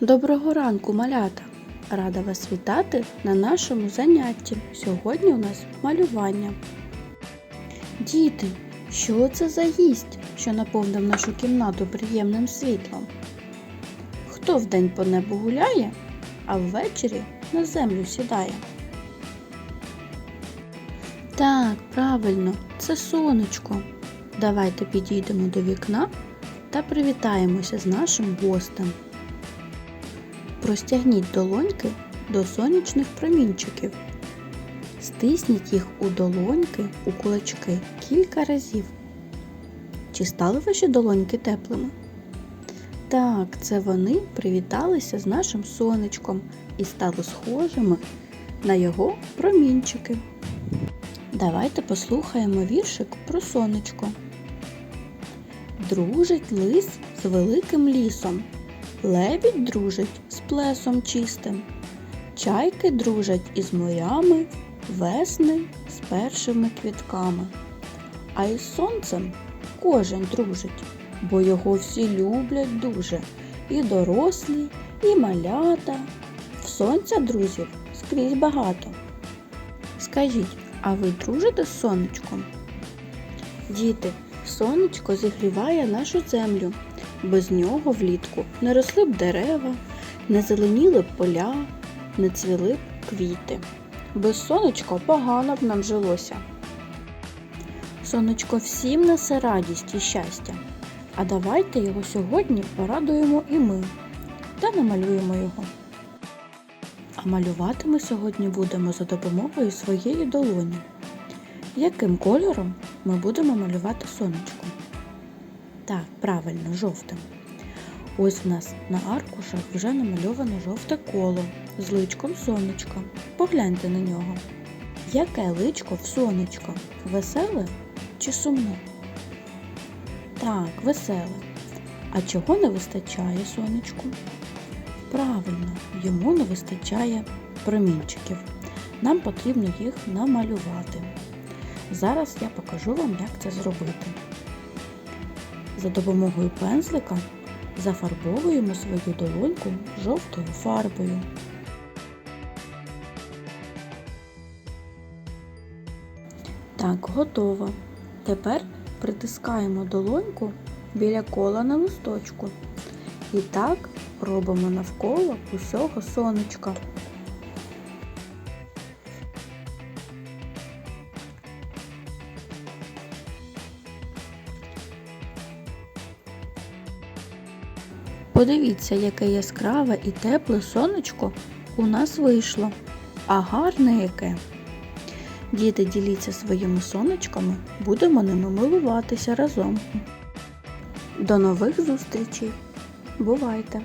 Доброго ранку, малята! Рада вас вітати на нашому занятті. Сьогодні у нас малювання. Діти, що це за гість, що наповнив нашу кімнату приємним світлом? Хто вдень по небу гуляє, а ввечері на землю сідає? Так, правильно, це сонечко. Давайте підійдемо до вікна та привітаємося з нашим гостем. Простягніть долоньки до сонячних промінчиків. Стисніть їх у долоньки, у кулачки кілька разів. Чи стали ваші долоньки теплими? Так, це вони привіталися з нашим сонечком і стали схожими на його промінчики. Давайте послухаємо віршик про сонечко. Дружить лис з великим лісом. Лебідь дружить з плесом чистим, чайки дружать із морями, весни з першими квітками. А із сонцем кожен дружить, бо його всі люблять дуже, і дорослі, і малята. В сонця друзів скрізь багато. Скажіть, а ви дружите з сонечком? Діти, сонечко зігріває нашу землю. Без нього влітку не росли б дерева, не зеленіли б поля, не цвіли б квіти. Без сонечка погано б нам жилося. Сонечко всім несе радість і щастя. А давайте його сьогодні порадуємо і ми та намалюємо його. А малювати ми сьогодні будемо за допомогою своєї долоні. Яким кольором ми будемо малювати сонечко? Так, правильно, жовтим. Ось в нас на аркушах вже намальовано жовте коло з личком сонечка. Погляньте на нього. Яке личко в сонечко? Веселе чи сумне? Так, веселе. А чого не вистачає сонечку? Правильно, йому не вистачає промінчиків. Нам потрібно їх намалювати. Зараз я покажу вам, як це зробити. За допомогою пензлика зафарбовуємо свою долоньку жовтою фарбою. Так, готово. Тепер притискаємо долоньку біля кола на листочку. І так робимо навколо усього сонечка. Подивіться, яке яскраве і тепле сонечко у нас вийшло. А гарне яке. Діти діліться своїми сонечками, будемо ними милуватися разом. До нових зустрічей! Бувайте!